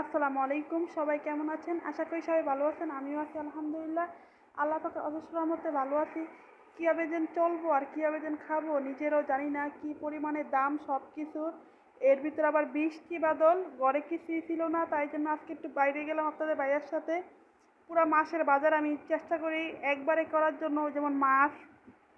আসসালামু আলাইকুম, সবাই কেমন আছেন? আশা করি সবাই ভালো আছেন, আমিও আছি, আলহামদুলিল্লাহ। আল্লাহ পাকের অশেষ রহমতে ভালো আছি। কীভাবে যেন চলবো আর কীভাবে যেন খাব নিজেরও জানি না কী পরিমাণে দাম সব কিছুর এর ভিতরে আবার বৃষ্টি বাদল? ঘরে কিছুই ছিল না, তাই জন্য আজকে একটু বাইরে গেলাম আপনাদের ভাইয়ের সাথে। পুরো মাসের বাজার আমি চেষ্টা করি একবারে করার জন্য যেমন মাছ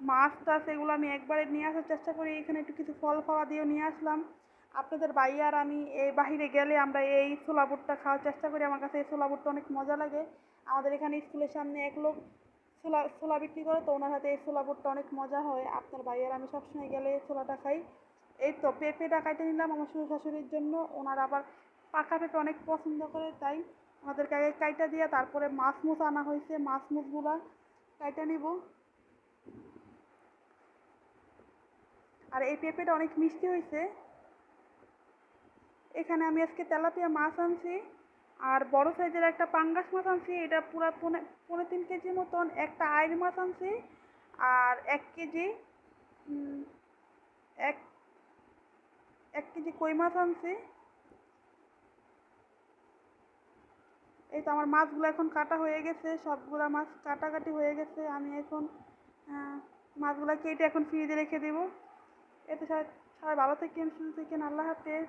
মাছ টাছ এগুলো আমি একবারে নিয়ে আসার চেষ্টা করি। এখানে একটু কিছু ফল খাওয়া দিয়েও নিয়ে আসলাম। আপনাদের ভাই আর আমি এই বাহিরে গেলে আমরা এই ছোলা বুটটা খাওয়ার চেষ্টা করি। আমার কাছে এই ছোলা বুটটা অনেক মজা লাগে। আমাদের এখানে স্কুলের সামনে এক লোক ছোলা ছোলা বিক্রি করে, তো ওনার হাতে এই ছোলা বুটটা অনেক মজা হয়। আপনার ভাই আর আমি সবসময় গেলে ছোলাটা খাই। এই তো পেঁপেটা কাটে নিলাম আমার শ্বশুর শাশুড়ির জন্য। ওনার আবার পাকা পেঁপে অনেক পছন্দ করে, তাই আমাদেরকে আগে কাইটা দিয়ে তারপরে মাছ মুছ আনা হয়েছে। মাছ মুছগুলা কাইটা নিব। আর এই পেঁপেটা অনেক মিষ্টি হয়েছে। এখানে আমি আজকে তেলাপিয়া মাছ আনছি, আর বড় সাইজের একটা পাঙ্গাস মাছ আনছি, এটা পুরো পনে, পনেরো তিন কেজি মতন একটা আইর মাছ আনছি, আর এক কেজি এক এক কেজি কই মাছ আনছি। এই তো আমার মাছগুলো এখন কাটা হয়ে গেছে, সবগুলো মাছ কাটাকাটি হয়ে গেছে, আমি এখন মাছগুলো কেটে এখন ফ্রিজে রেখে দেবো। এতে সবাই সবাই ভালো থাকেন, সুস্থ থাকেন, আল্লাহ হাফেজ।